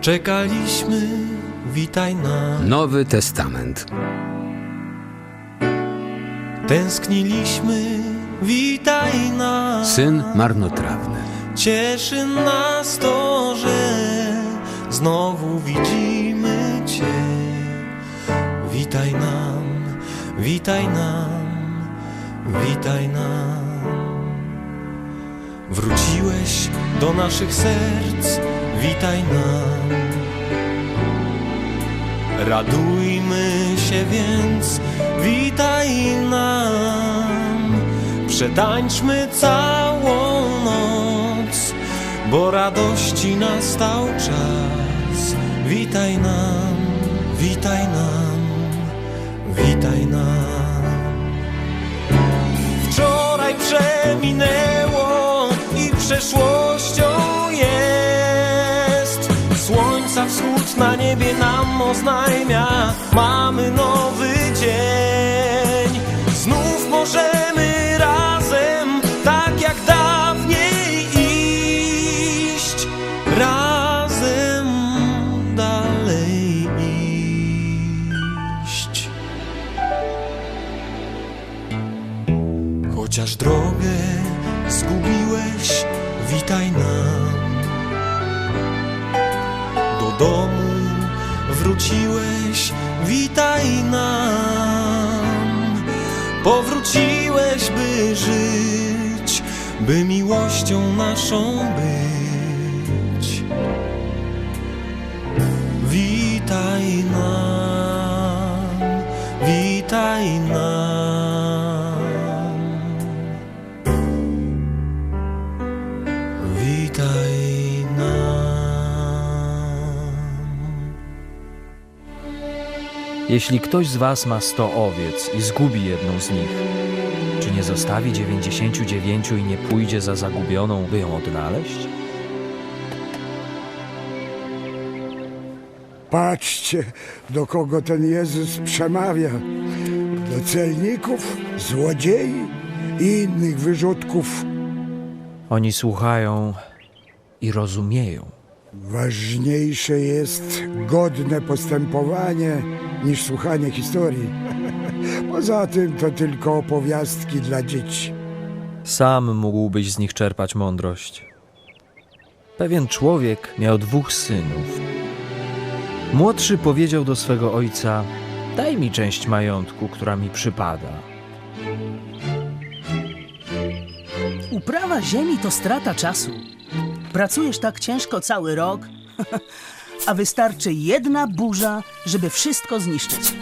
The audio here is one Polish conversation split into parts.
Czekaliśmy, witaj nas. Nowy Testament. Tęskniliśmy, witaj nas. Syn marnotrawny. Cieszy nas to, że znowu widzimy Cię. Witaj nam, witaj nam, witaj nam. Wróciłeś do naszych serc, witaj nam. Radujmy się więc, witaj nam. Przetańczmy całą noc, bo radości nastał czas. Witaj nam, witaj nam, witaj nam. Wczoraj przeminęło i przeszłością Wschód na niebie nam oznajmia, mamy nowy dzień. Znów możemy razem, tak jak dawniej iść. Razem dalej iść. Chociaż drogę zgubiłeś, witaj nam. Wróciłeś, witaj nam. Powróciłeś, by żyć, by miłością naszą być. Witaj nam, witaj nam. Jeśli ktoś z was ma sto owiec i zgubi jedną z nich, czy nie zostawi dziewięćdziesięciu dziewięciu i nie pójdzie za zagubioną, by ją odnaleźć? Patrzcie, do kogo ten Jezus przemawia. Do celników, złodziei i innych wyrzutków. Oni słuchają i rozumieją. Ważniejsze jest godne postępowanie niż słuchanie historii. Poza tym to tylko opowiastki dla dzieci. Sam mógłbyś z nich czerpać mądrość. Pewien człowiek miał dwóch synów. Młodszy powiedział do swego ojca: Daj mi część majątku, która mi przypada. Uprawa ziemi to strata czasu. Pracujesz tak ciężko cały rok, a wystarczy jedna burza, żeby wszystko zniszczyć.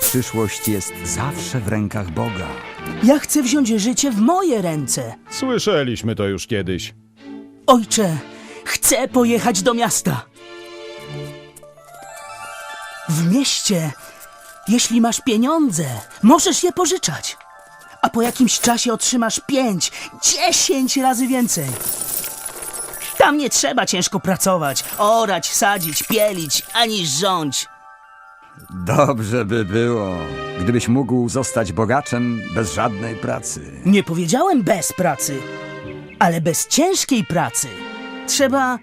Przyszłość jest zawsze w rękach Boga. Ja chcę wziąć życie w moje ręce. Słyszeliśmy to już kiedyś. Ojcze, chcę pojechać do miasta. W mieście, jeśli masz pieniądze, możesz je pożyczać. A po jakimś czasie otrzymasz pięć, dziesięć razy więcej. Tam nie trzeba ciężko pracować, orać, sadzić, pielić, ani rządź. Dobrze by było, gdybyś mógł zostać bogaczem bez żadnej pracy. Nie powiedziałem bez pracy, ale bez ciężkiej pracy. Trzeba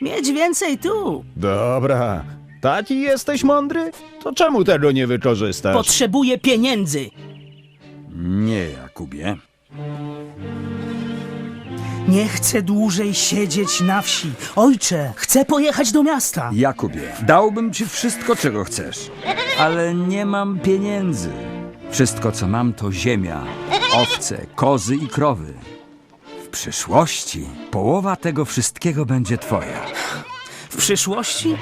mieć więcej tu. Dobra. Taki jesteś mądry? To czemu tego nie wykorzystasz? Potrzebuję pieniędzy. Nie, Jakubie. Nie chcę dłużej siedzieć na wsi. Ojcze, chcę pojechać do miasta. Jakubie, dałbym ci wszystko, czego chcesz, ale nie mam pieniędzy. Wszystko, co mam, to ziemia, owce, kozy i krowy. W przyszłości połowa tego wszystkiego będzie twoja. W przyszłości?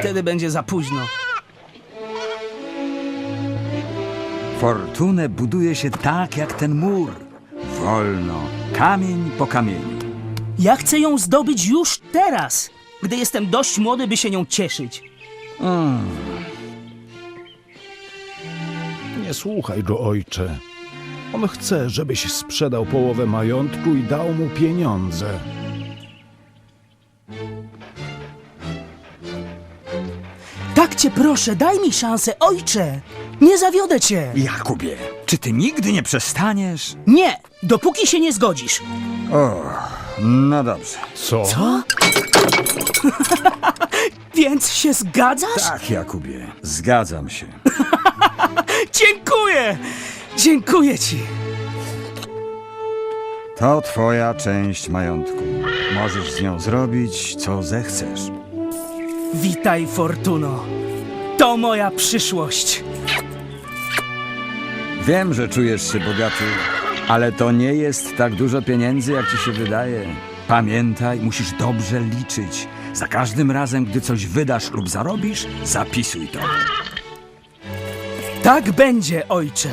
Wtedy będzie za późno. Fortunę buduje się tak jak ten mur. Wolno, kamień po kamieniu. Ja chcę ją zdobyć już teraz, gdy jestem dość młody, by się nią cieszyć. Nie słuchaj go, ojcze. On chce, żebyś sprzedał połowę majątku i dał mu pieniądze. Tak cię proszę, daj mi szansę, ojcze! Nie zawiodę cię! Jakubie, czy ty nigdy nie przestaniesz? Nie, dopóki się nie zgodzisz. O, No dobrze. Co? Więc się zgadzasz? Tak, Jakubie, zgadzam się. Dziękuję! Dziękuję ci! To twoja część majątku. Możesz z nią zrobić, co zechcesz. Witaj, Fortuno. To moja przyszłość. Wiem, że czujesz się bogaty, ale to nie jest tak dużo pieniędzy, jak ci się wydaje. Pamiętaj, musisz dobrze liczyć. Za każdym razem, gdy coś wydasz lub zarobisz, zapisuj to. Tak będzie, ojcze.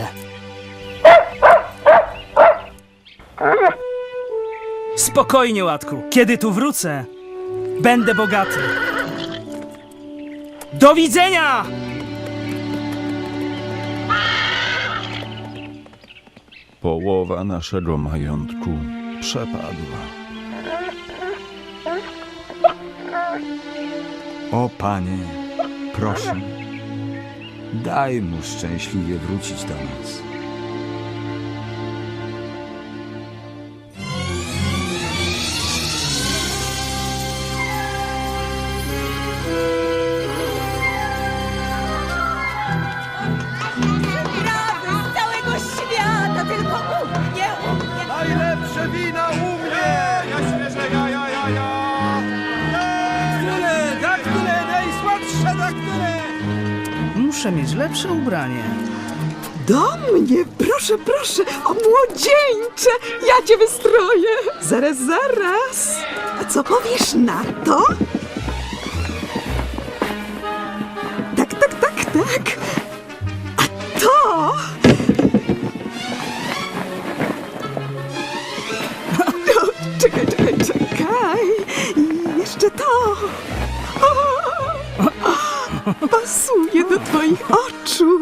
Spokojnie, Łatku. Kiedy tu wrócę, będę bogaty. Do widzenia! Połowa naszego majątku przepadła. O panie, proszę, daj mu szczęśliwie wrócić do nas. Muszę mieć lepsze ubranie. Do mnie, proszę, proszę, o młodzieńcze, ja cię wystroję. Zaraz, zaraz. A co powiesz na to? Pasuje do twoich oczu.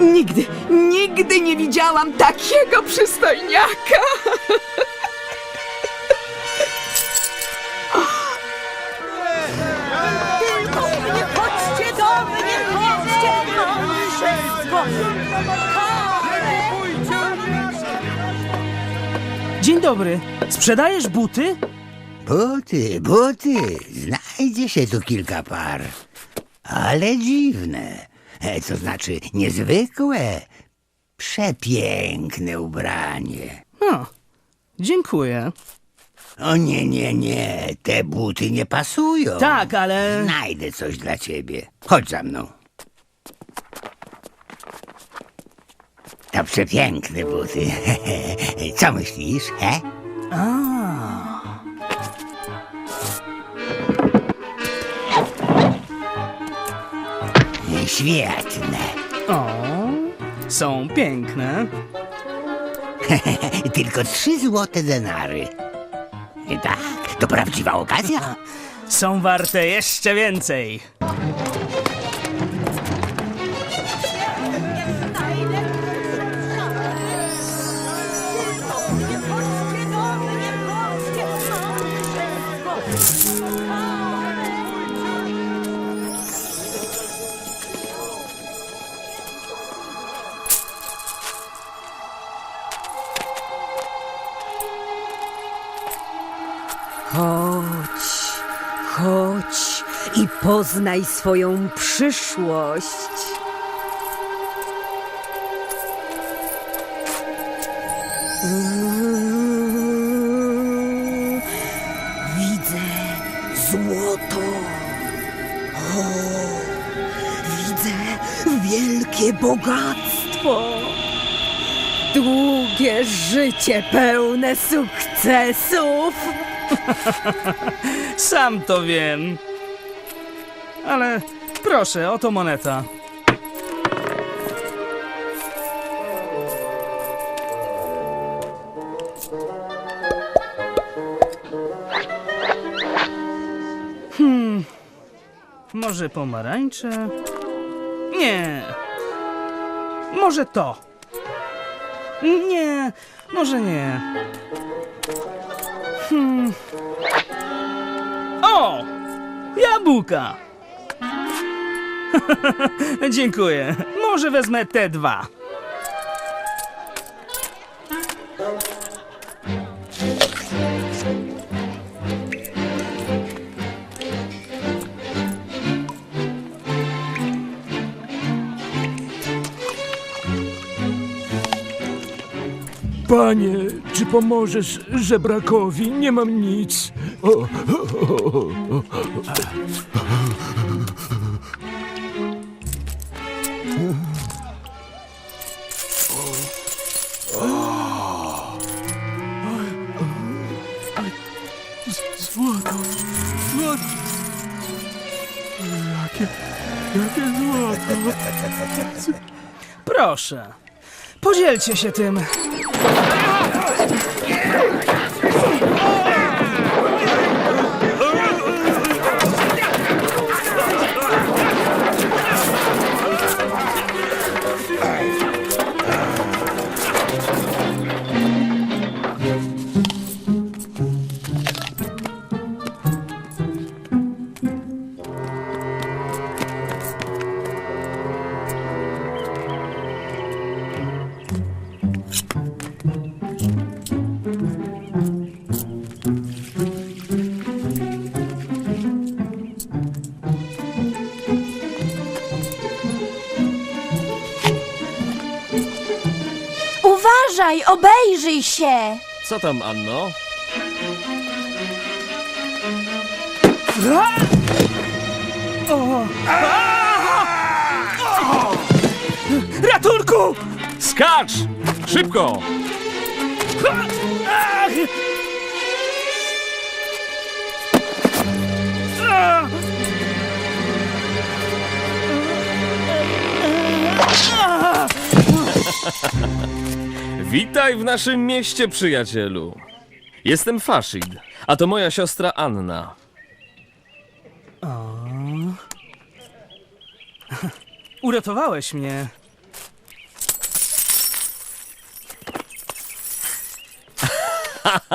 Nigdy, nigdy nie widziałam takiego przystojniaka. Tylko u mnie, chodźcie do mnie, chodźcie. Mam wszystko. Dzień dobry. Sprzedajesz buty? Buty, buty, znajdzie się tu kilka par. Ale dziwne, e, co znaczy niezwykłe, przepiękne ubranie. O, dziękuję. O nie, nie, nie, te buty nie pasują. Tak, ale... Znajdę coś dla ciebie. Chodź za mną. To przepiękne buty. Co myślisz, he? Świetne. O, są piękne. Tylko trzy złote denary. Tak, to prawdziwa okazja. Są warte jeszcze więcej. Poznaj swoją przyszłość. Widzę złoto. O, widzę wielkie bogactwo. Długie życie pełne sukcesów. Sam to wiem. Ale proszę, oto moneta. Hmm. Może pomarańcze? Nie. Może to. Nie, może nie. Hmm. O! Jabłka! Dziękuję. Może wezmę te dwa. Panie, czy pomożesz żebrakowi? Nie mam nic. O, o, o, o, o. Proszę, podzielcie się tym. Się! Co tam, Anno? Ratunku! Skacz! Szybko! Witaj w naszym mieście, przyjacielu. Jestem Fashid, a to moja siostra Anna. Uratowałeś mnie.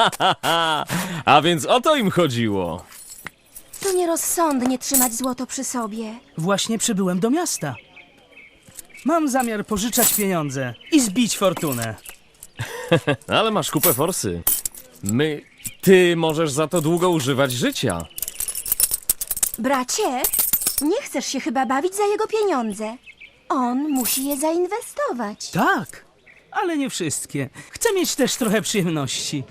A więc o to im chodziło. To nierozsądnie trzymać złoto przy sobie. Właśnie przybyłem do miasta. Mam zamiar pożyczać pieniądze i zbić fortunę. Ale masz kupę forsy. My... Ty możesz za to długo używać życia. Bracie, nie chcesz się chyba bawić za jego pieniądze. On musi je zainwestować. Tak, ale nie wszystkie. Chcę mieć też trochę przyjemności.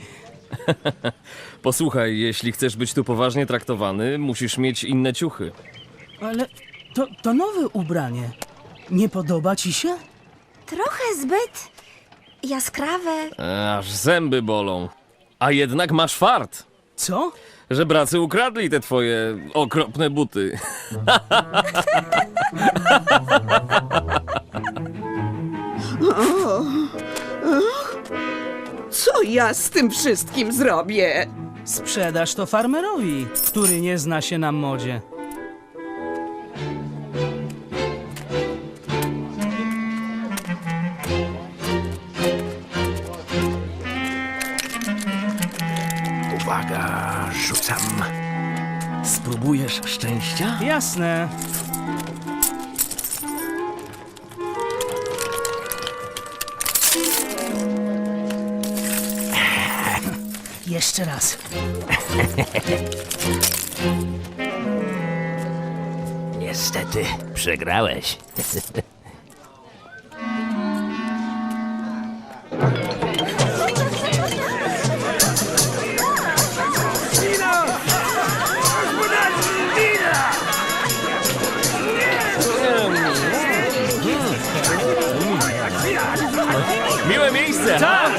Posłuchaj, jeśli chcesz być tu poważnie traktowany, musisz mieć inne ciuchy. Ale to, to nowe ubranie. Nie podoba ci się? Trochę zbyt jaskrawe. Aż zęby bolą. A jednak masz fart. Co? Żebracy ukradli te twoje okropne buty. Co ja z tym wszystkim zrobię? Sprzedasz to farmerowi, który nie zna się na modzie. Jasne. Jeszcze raz. Niestety, przegrałeś. Tak!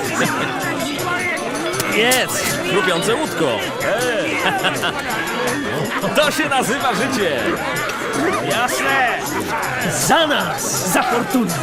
Jest! Chrupiące łódko! To się nazywa życie! Jasne! Za nas! Za fortunę!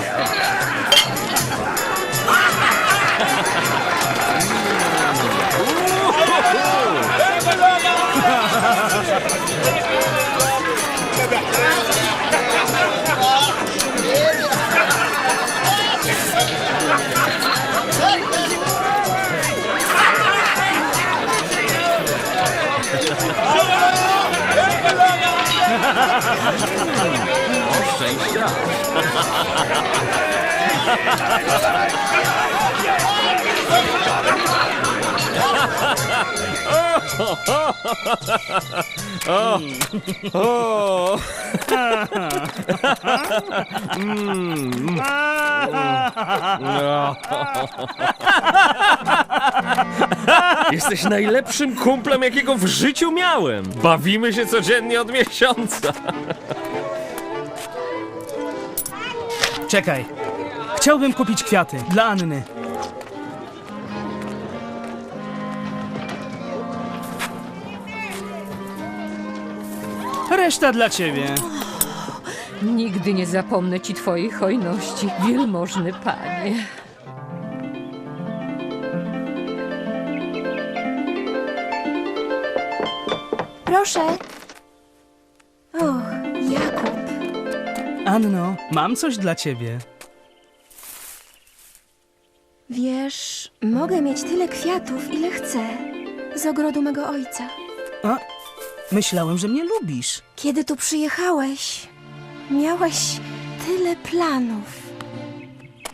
Szczęścia! O! Jesteś najlepszym kumplem, jakiego w życiu miałem. Bawimy się codziennie od miesiąca. Czekaj. Chciałbym kupić kwiaty dla Anny. Reszta dla ciebie. Nigdy nie zapomnę ci twojej hojności, wielmożny panie. Proszę. Och, Jakub. Anno, mam coś dla ciebie. Wiesz, mogę mieć tyle kwiatów, ile chcę. Z ogrodu mego ojca. A, myślałem, że mnie lubisz. Kiedy tu przyjechałeś, miałeś tyle planów.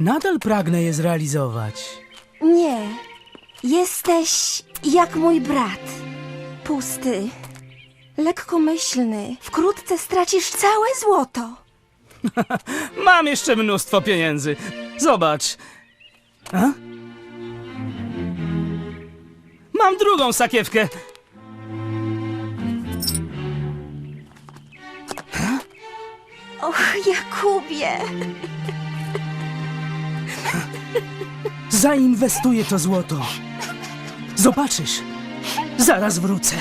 Nadal pragnę je zrealizować. Nie. Jesteś jak mój brat. Pusty. Lekkomyślny. Wkrótce stracisz całe złoto. Mam jeszcze mnóstwo pieniędzy. Zobacz. A? Mam drugą sakiewkę. Och, Jakubie. Zainwestuję to złoto. Zobaczysz. Zaraz wrócę.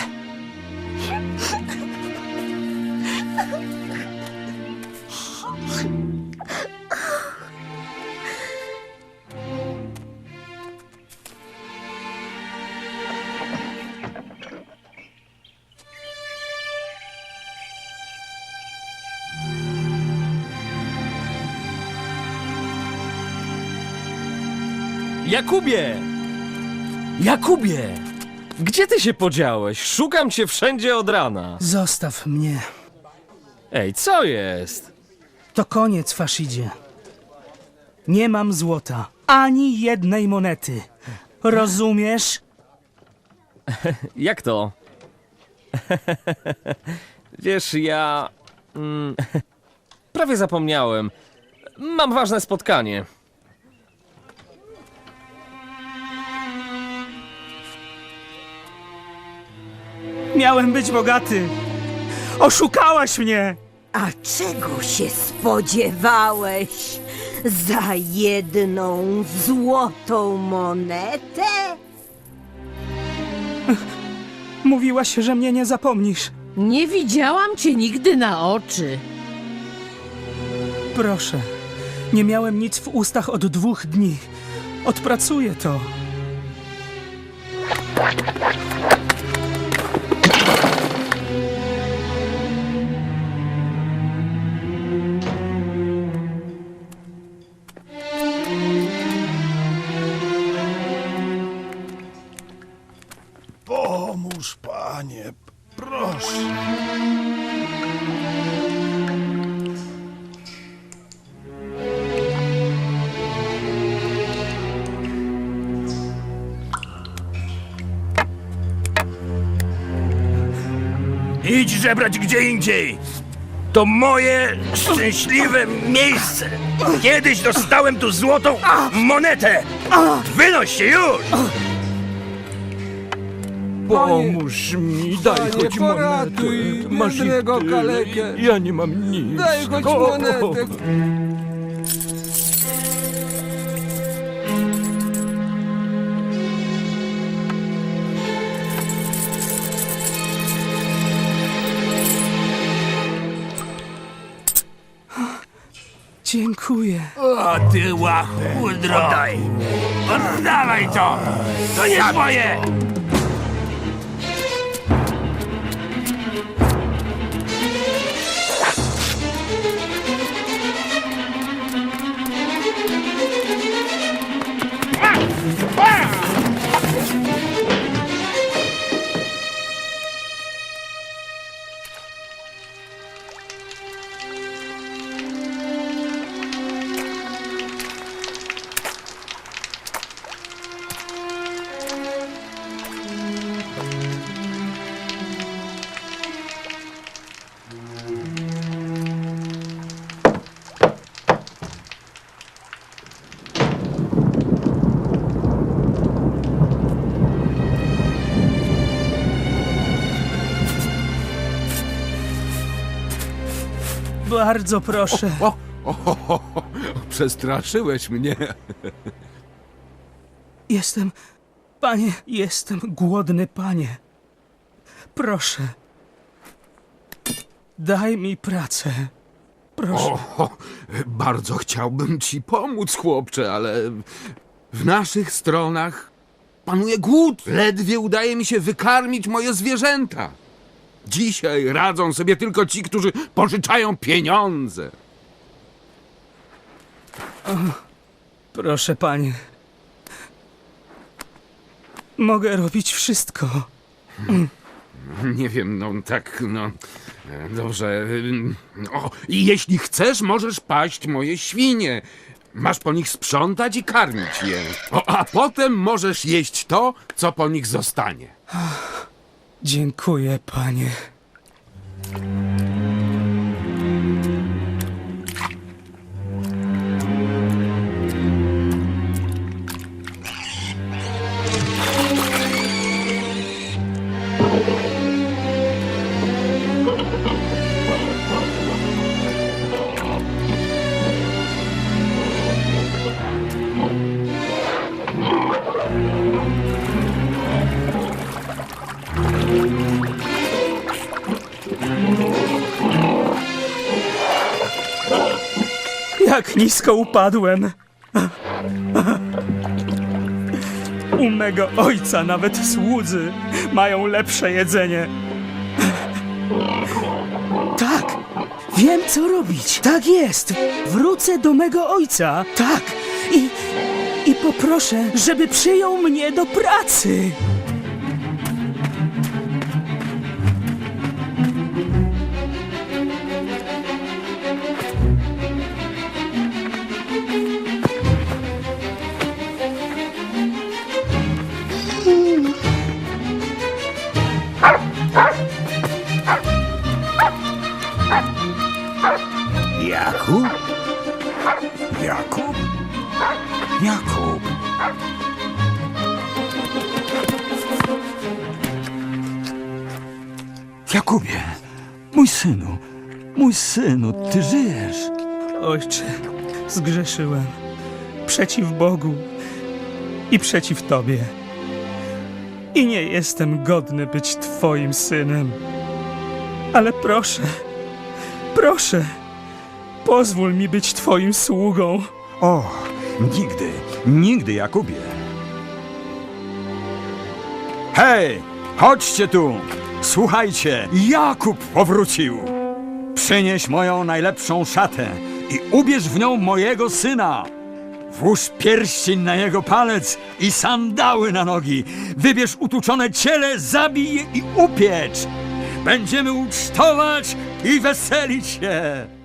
Jakubie! Jakubie! Gdzie ty się podziałeś? Szukam cię wszędzie od rana. Zostaw mnie. Ej, co jest? To koniec, Faszidzie. Nie mam złota. Ani jednej monety. Rozumiesz? Jak to? Wiesz, ja. Mm, prawie zapomniałem. Mam ważne spotkanie. Miałem być bogaty. Oszukałaś mnie. A czego się spodziewałeś? Za jedną złotą monetę? Mówiłaś, że mnie nie zapomnisz. Nie widziałam cię nigdy na oczy. Proszę. Nie miałem nic w ustach od dwóch dni. Odpracuję to. Żebrać gdzie indziej. To moje szczęśliwe miejsce. Kiedyś dostałem tu złotą monetę. Wynoś się już! Pomóż mi, daj Panie, choć poratuj monetę. Masz ich biednego tyle. kalekę. Ja nie mam nic. Daj choć monetę. Dziękuję. O ty łachudro! Oddaj! Oddawaj to! To nie twoje! Bardzo proszę. O, o, o, o, o, przestraszyłeś mnie. Jestem. Panie, jestem głodny, panie. Proszę. Daj mi pracę. Proszę. O, bardzo chciałbym ci pomóc, chłopcze, ale w naszych stronach panuje głód. Ledwie udaje mi się wykarmić moje zwierzęta. Dzisiaj radzą sobie tylko ci, którzy pożyczają pieniądze. Proszę, panie. Mogę robić wszystko. Nie wiem, no tak, no. Dobrze. ym, O, i jeśli chcesz, możesz paść moje świnie. Masz po nich sprzątać i karmić je. O, a potem możesz jeść to, co po nich zostanie. Dziękuję, panie. Nisko upadłem. U mego ojca nawet słudzy mają lepsze jedzenie. Tak, wiem co robić. Tak jest. Wrócę do mego ojca. Tak. I, i poproszę, żeby przyjął mnie do pracy. Synu, mój synu, ty żyjesz. Ojcze, zgrzeszyłem przeciw Bogu i przeciw Tobie. I nie jestem godny być Twoim synem. Ale proszę, proszę, pozwól mi być Twoim sługą. O, nigdy, nigdy, Jakubie. Hej, chodźcie tu! Słuchajcie, Jakub powrócił! Przynieś moją najlepszą szatę i ubierz w nią mojego syna. Włóż pierścień na jego palec i sandały na nogi. Wybierz utuczone ciele, zabij je i upiecz. Będziemy ucztować i weselić się.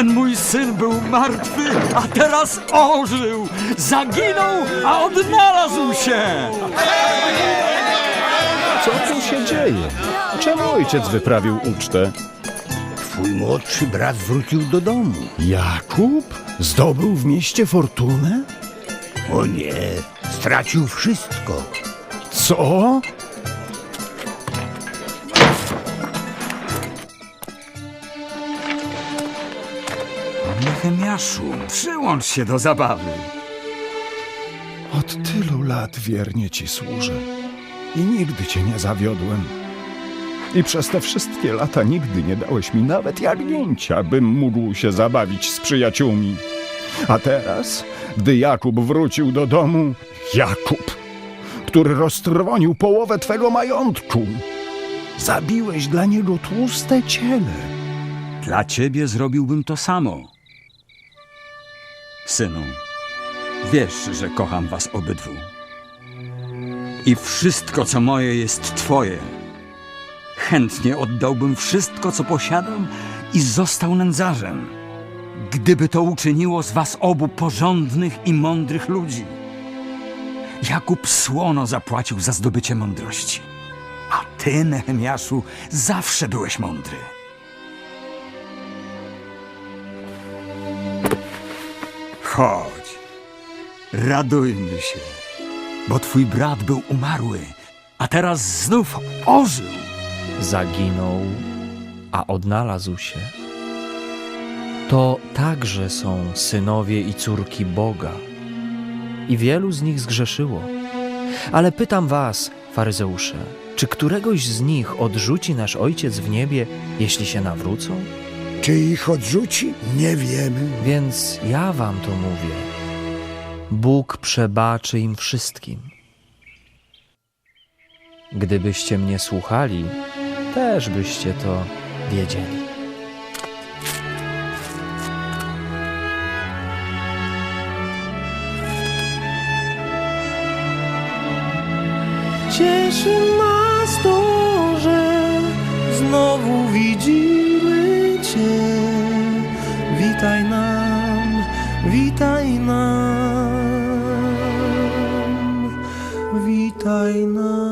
Ten mój syn był martwy, a teraz ożył. Zaginął, a odnalazł się. Co tu się dzieje? Czemu ojciec wyprawił ucztę? Twój młodszy brat wrócił do domu. Jakub? Zdobył w mieście fortunę? O nie, stracił wszystko. Co? Nehemiaszu, przyłącz się do zabawy. Od tylu lat wiernie ci służę i nigdy cię nie zawiodłem. I przez te wszystkie lata nigdy nie dałeś mi nawet jagnięcia, bym mógł się zabawić z przyjaciółmi. A teraz, gdy Jakub wrócił do domu, Jakub, który roztrwonił połowę twego majątku, zabiłeś dla niego tłuste ciele. Dla ciebie zrobiłbym to samo. Synu, wiesz, że kocham was obydwu. I wszystko, co moje, jest twoje. Chętnie oddałbym wszystko, co posiadam i został nędzarzem, gdyby to uczyniło z was obu porządnych i mądrych ludzi. Jakub słono zapłacił za zdobycie mądrości, a ty, Nehemiaszu, zawsze byłeś mądry. Chodź, radujmy się, bo twój brat był umarły, a teraz znów ożył. Zaginął, a odnalazł się. To także są synowie i córki Boga. I wielu z nich zgrzeszyło. Ale pytam was, faryzeusze, czy któregoś z nich odrzuci nasz Ojciec w niebie, jeśli się nawrócą? Czy ich odrzuci? Nie wiemy. Więc ja wam to mówię. Bóg przebaczy im wszystkim. Gdybyście mnie słuchali, też byście to wiedzieli. Cieszy nas to, że znowu widzimy Cię. Witaj nam, witaj nam, witaj nam.